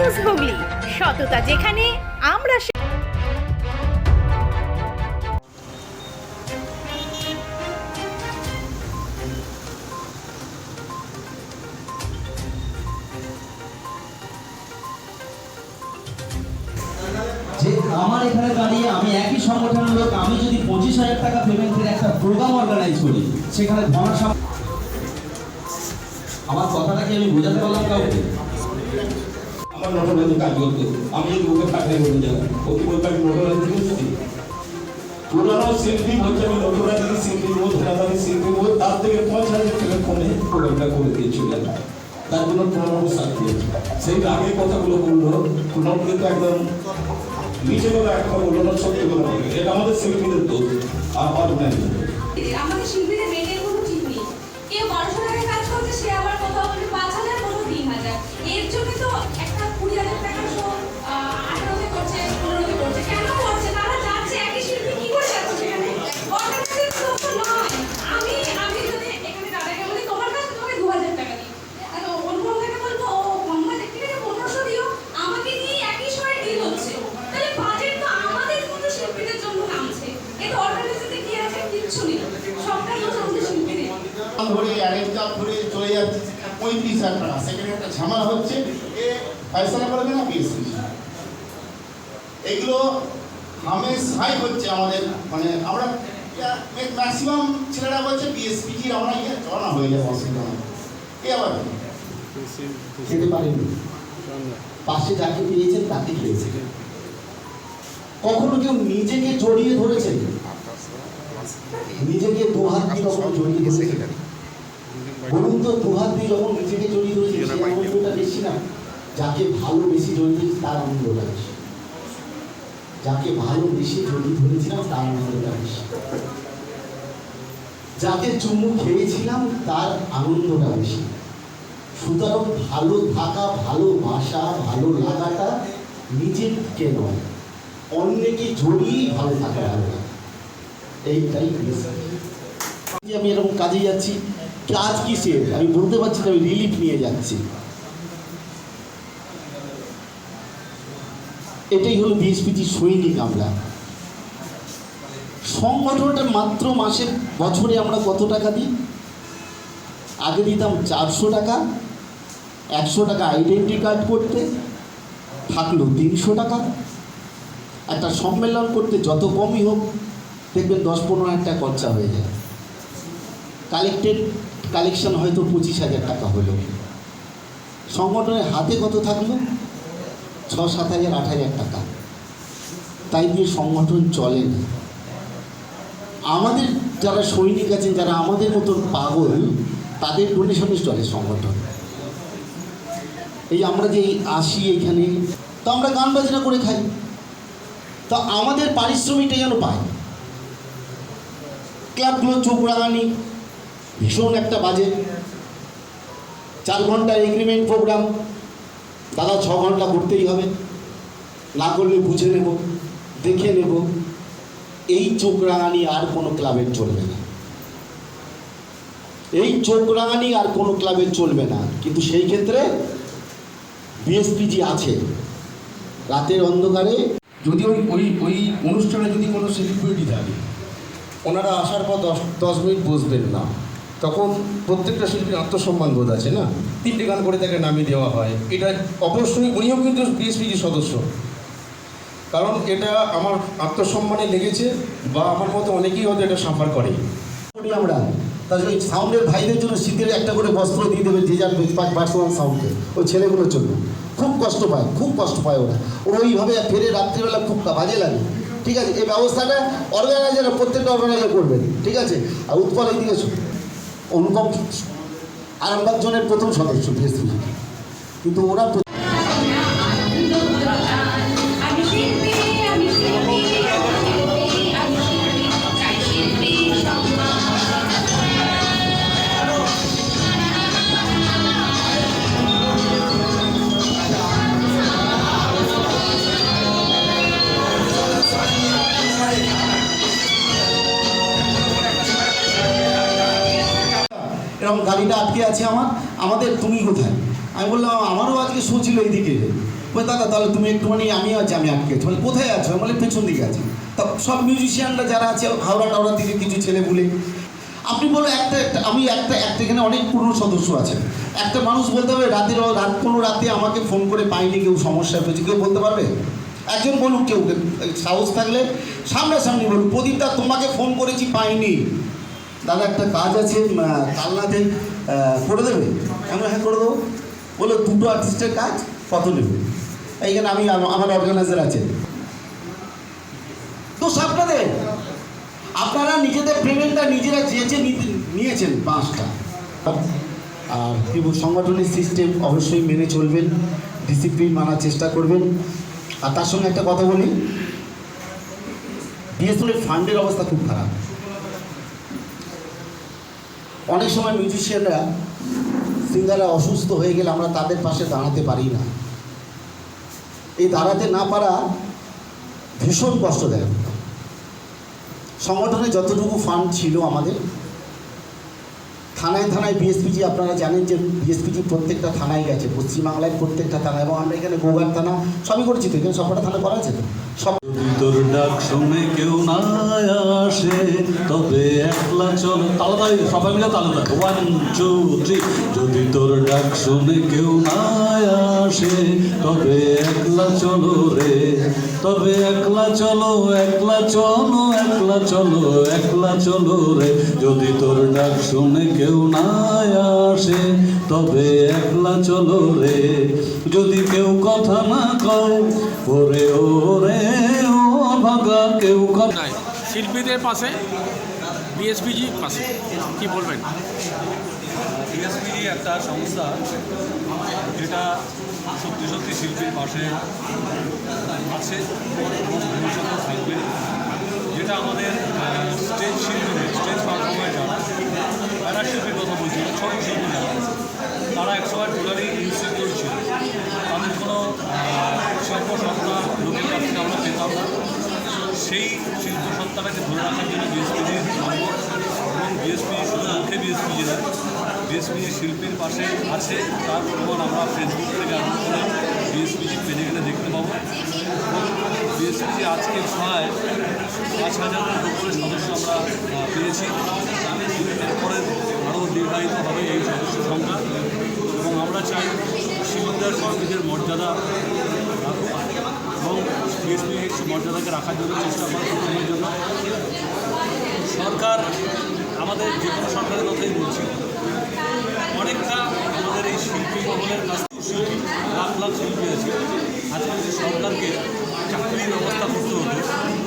News Hooghly সততা যেখানে, আমরা আমার এখানে দাঁড়িয়ে আমি একই সংগঠনের লোক আমি যদি পঁচিশ হাজার টাকা পেমেন্টের একটা প্রোগ্রাম অর্গানাইজ করি, সেখানে ধনার আমার কথাটা কি আমি বোঝাতে পারলাম কাউকে? আমার নটরাজি কাজ করতো আমি যদি ওকে পাঠাই বলে ও কি বলতে আমি বুঝছি পুরানো শিল্পী বলছে আমি শিল্পী বোধ শিল্পী তার থেকে পাঁচ হাজার টাকা প্রোগ্রামটা করে দিয়েছিল তার জন্য প্রণব সাথী সেই আগে কথাগুলো বলল প্রণব কিন্তু একদম নিচে কথা একটা বলল না, সত্যি কথা এটা আমাদের শিল্পীদের দোষ, আর আমাদের শিল্পীদের মেয়েদের কোনো ঠিক নেই। কেউ বারোশো কাজ করছে, সে আবার বলবে, পাঁচ হাজার তিন হাজার। এর জন্য তো ঝামেলা হচ্ছে এ ফয়সালা করবে না বিএসপি এগুলো হামেশাই হচ্ছে আমাদের মানে আমরা ম্যাক্সিমাম ছেলেরা বলছে বিএসপি কি আমরা ইয়ে জমা হয়ে যাবে অসুবিধা এ আবার? খেতে পারেনি। পাশে যাকে পেয়েছেন তাকে পেয়েছেন কখনো কেউ নিজেকে জড়িয়ে ধরেছেন নিজেকে দুহাত দিয়ে কখনো জড়িয়ে ধরেছেন বলুন তো দিয়ে যখন নিজেকে সেই আনন্দটা বেশি না? যাকে ভালো বেশি তার আনন্দটা বেশি। যাকে ভালো বেশি ধরেছিলাম, তার আনন্দটা বেশি। যাকে চুমু খেয়েছিলাম, তার আনন্দটা বেশি। সুতরাং ভালো থাকা ভালোবাসা ভালো লাগাটা নিজেরকে নয়, অন্যকে জড়িয়েই ভালো থাকা লাগা। এইটাই আমি এরকম কাজে যাচ্ছি কাজ কিসের? আমি বলতে পারছি না, আমি রিলিফ নিয়ে যাচ্ছি। এটাই হলো বিএসপিটি সৈনিক আমরা সংগঠনটা মাত্র মাসে বছরে আমরা কত টাকা দিই? আগে দিতাম চারশো টাকা, একশো টাকা আইডেন্টি কার্ড করতে থাকল তিনশো টাকা। একটা সম্মেলন করতে যত কমই হোক, দেখবেন দশ পনেরো হাজার টাকা খরচা হয়ে যায়। কালেক্টেড কালেকশন হয়তো পঁচিশ হাজার টাকা হলো। সংগঠনের হাতে কত থাকল? ছ, সাত হাজার, আট হাজার টাকা। তাই দিয়ে সংগঠন চলে না। আমাদের যারা সৈনিক আছেন, যারা আমাদের মতন পাগল, তাদের ডোনেশনে চলে সংগঠন। এই আমরা যে আসি এইখানে তো আমরা গান বাজনা করে খাই। তো আমাদের পারিশ্রমিকটা যেন পায়। ক্লাবগুলো চোখ রাঙানি। ভীষণ একটা বাজে। চার ঘণ্টার এগ্রিমেন্ট প্রোগ্রাম দাদা, ছ ঘণ্টা করতেই হবে। না করলে বুঝে নেব, দেখে নেব। এই চোখ রাঙানি আর কোনো ক্লাবের চলবে না। এই চোখ রাঙানি আর কোনো ক্লাবের চলবে না। কিন্তু সেই ক্ষেত্রে বিএসপিজি আছে। রাতের অন্ধকারে যদি ওই ওই ওই অনুষ্ঠানে যদি কোনো সেলিব্রিটি থাকে, ওনারা আসার পর দশ দশ মিনিট বসবেন না। তখন প্রত্যেকটা শিল্পীর আত্মসম্মান বোধ আছে না? তিনটে গান করে তাকে নামিয়ে দেওয়া হয়। এটা অবশ্যই উনিও কিন্তু বিএসপিজির সদস্য। কারণ এটা আমার আত্মসম্মানে লেগেছে বা আমার মতো অনেকেই হয়তো এটা সাফার করে। আমরা। তাহলে ওই সাউন্ডের ভাইদের জন্য শীতের একটা করে বস্ত্র দিয়ে দেবে যে যার পার্সোনাল সাউন্ডকে ওই ছেলেগুলোর জন্য। খুব কষ্ট পায়, খুব কষ্ট পায় ওরা। ওরা ওইভাবে ফেরে রাত্রিবেলা খুব বাজে লাগে। ঠিক আছে? এই ব্যবস্থাটা অর্গানাইজার প্রত্যেকটা অর্গানাইজার করবেন। ঠিক আছে? আর উৎপল এইদিকে অনুপম আরামবাগ জনের প্রথম সদস্য বিএসপি কিন্তু ওরা গাড়িটা আটকে আছে আমার, আমাদের তুমি কোথায়? আমি বললাম, আমারও আজকে শো ছিল এইদিকে। বলে, দাদা, তাহলে তুমি একটুখানি আমিও আছি, আমি আটকে আছি। বলে, কোথায় আছো? আমি বলে পেছন দিকে আছি। তা সব মিউজিশিয়ানরা যারা আছে, হাওড়া টাওড়া দিকে কিছু ছেলে বলে, আপনি বলো, একটা একটা, আমি একটা একটা, এখানে অনেক পুরনো সদস্য আছে। একটা মানুষ বলতে হবে, রাতের রাত, কোনো রাতে আমাকে ফোন করে পাইনি, কেউ সমস্যা হয়েছে, কেউ বলতে পারবে? একজন বলুক কেউ সাহস থাকলে সামনাসামনি বলুন, প্রদীপদা, তোমাকে ফোন করেছি, পাইনি। দাদা একটা কাজ আছে কালনাতে করে দেবে? আমি হ্যাঁ করে দেবো। বলো দুটো আর্টিস্টের কাজ কত নেবে? এইখানে আমি আমার অর্গানাইজার আছে। তো আপনাদের? আপনারা নিজেদের পেমেন্টটা নিজেরা চেয়েছে নিয়েছেন পাঁচটা আর কি বল, সংগঠনের সিস্টেম অবশ্যই মেনে চলবেন ডিসিপ্লিন মানার চেষ্টা করবেন। আর তার সঙ্গে একটা কথা বলি বিএসএফের ফান্ডের অবস্থা খুব খারাপ। অনেক সময় মিউজিশিয়ানরা সিঙ্গাররা অসুস্থ হয়ে গেলে আমরা তাদের পাশে দাঁড়াতে পারি না। এই দাঁড়াতে না পারা ভীষণ কষ্ট কষ্টদায়ক সংগঠনে যতটুকু ফান্ড ছিল আমাদের থানায় থানায় বিএসপিজি আপনারা জানেন যে বিএসপিজি প্রত্যেকটা থানায় গেছে, পশ্চিমবাংলায় প্রত্যেকটা থানায় এবং আমরা এখানে গোগার থানা সবই করেছি তো এখানে সবটা থানা করা আছে তো? সব তোর ডাক শুনে কেউ না আসে, তবে একলা চলো। তালা তাই সবাই মিলে তালা তাই ওয়ান টু থ্রি যদি তোর ডাক শুনে কেউ না আসে, তবে একলা চলো রে। তবে একলা চলো একলা চলো একলা চলো একলা চলো রে। যদি তোর ডাক শুনে কেউ না আসে তবে একলা চলো রে। যদি কেউ কথা না কও ওরে ওরে ও ভাগা কেউ কথা শিল্পীদের পাশে বিএসপিজি পাশে কি বলবেন? বিএসপিজি একটা সংস্থা যেটা সত্যি সত্যি শিল্পীর পাশে আছে ভবিষ্যতে থাকবে যেটা আমাদের স্টেজ শিল্পীদের স্টেজ পারফর্মার যারা প্যারা শিল্পীর কথা বলছি, ছোট শিল্পী যারা তারা একসময় টোটালি ইনসিকিউর ছিল তাদের কোনো শিল্প সত্তা লোকের কাছ থেকে আমরা পেতাম না। সেই শিল্প সত্তাটাকে ধরে রাখার জন্য বিএসপিজি এবং বিএসপি শুধু মুখে বিএসপিজি না বিএসপিজি শিল্পীর পাশে আছে, তার প্রমাণ আমরা ফেসবুক থেকে আরম্ভ করে বিএসপিজি পেজে গেলে দেখতে পাবো। বিএসপিজি আজকে প্রায় পাঁচ হাজারের উপরে সদস্য আমরা পেয়েছি। এরপরে দীর্ঘায়িত হবে এই সদস্য সংখ্যা। এবং আমরা চাই শিল্পীদের শিল্পীদের মর্যাদা এবং বিএসপি মর্যাদাকে রাখার জন্য চেষ্টা করে সবসময়ের জন্য। সরকার আমাদের যে কোনো সরকারের কথাই বলছি। অনেকটা আমাদের এই শিল্পী মহলের কাছ শিল্পী লাখ লাখ শিল্পী আছে আজকে যদি সরকারকে চাকরির ব্যবস্থা করতে হতো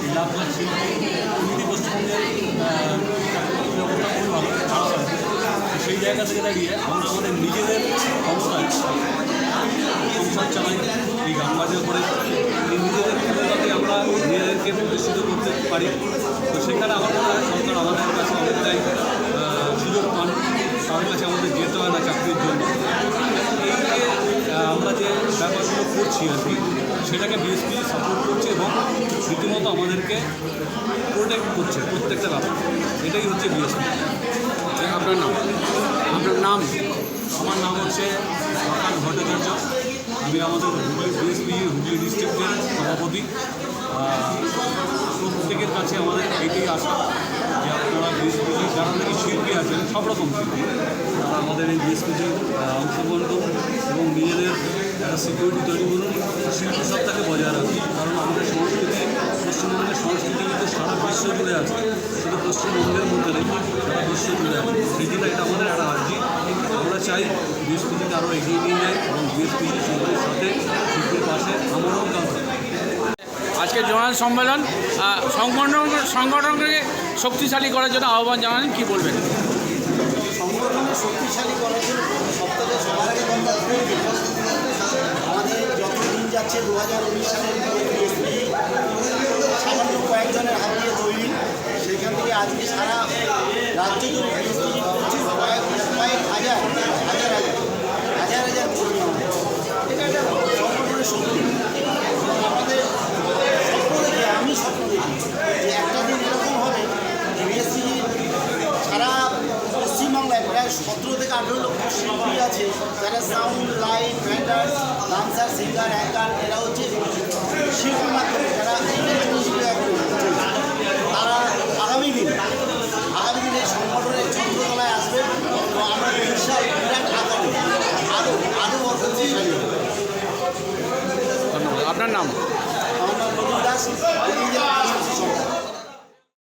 এই লাখ লাখ শিল্পী এমনি পশ্চিমবঙ্গের আহ, চাকরির ব্যবস্থা খুবই ভালো খারাপ আছে তো সেই জায়গা থেকে দাঁড়িয়ে আমরা আমাদের নিজেদের ক্ষমতায় সংসার চালাই এই বাজনা করে এই নিজেদের ক্ষমতাকে আমরা নিজেদেরকে প্রতিষ্ঠিত করতে পারি, তো সেখানে আমার মনে হয় সরকার আমাদের কাছে অনেকটাই সুযোগ পান। তাদের কাছে আমাদের যেতে হয় না চাকরির জন্য। আমরা যে ব্যাপারগুলো করছি আর কি, সেটাকে বিএসপি সাপোর্ট করছে এবং রীতিমতো আমাদেরকে প্রোটেক্ট করছে প্রত্যেকটা ব্যাপার। এটাই হচ্ছে বিএসপি। আপনার নাম? নাম? আমার নাম হচ্ছে প্রকাশ ভট্টাচার্য। আমি আমাদের হুগলি, বিএসপি হুগলি ডিস্ট্রিক্টের সভাপতি। প্রত্যেকের কাছে আমাদের এইটাই আশা যে আপনারা বিএসপিজি যারা নাকি শিল্পী আছেন, সব রকম শিল্পী। তারা আমাদের এই বিএসপিজি অংশগ্রহণ করুন এবং নিজেদের সিকিউরিটি তৈরি করুন। শিল্পী সত্তাকে বজায় রাখুন। কারণ আমাদের সংস্কৃতি, পশ্চিমবঙ্গের সংস্কৃতি কিন্তু সারা বিশ্ব জুড়ে আছে। শুধু পশ্চিমবঙ্গের মধ্যে নেই সারা বিশ্ব জুড়ে আছে সেই জন্য এটা আমাদের একটা আর্জি। আমরা চাই বিএসপিজিকে আরও এগিয়ে নিয়ে যায় এবং বিএসপিজি শিল্পীর সাথে শিল্পীর পাশে আমরাও কাজ করি আজকে জোনাল সম্মেলন সংগঠন সংগঠনকে শক্তিশালী করার জন্য আহ্বান জানালেন কি বলবেন? সংগঠনকে শক্তিশালী করার জন্য সপ্তাহে সবার আগে আমাদের যত দিন যাচ্ছে দু হাজার উনিশ সালের সামান্য কয়েকজনের হাত দিয়ে আজকে সারা রাজ্য জুড়ে কয়েক হাজার হাজার হাজার হাজার হাজার এটা একটা এবং আমাদের স্বপ্ন দেখি আমি স্বপ্ন দেখি যে একটা দিন এরকম হবে সারা পশ্চিমবাংলায় সতেরো থেকে আঠেরো লক্ষ শিল্পী আছে, যারা সাউন্ড লাইট ব্যান্ডার ডান্সার সিঙ্গার অ্যাঙ্কার এরা হচ্ছে শিল্পের মাধ্যমে। যারা ধন্যবাদ আপনার নাম? আমার নাম দাস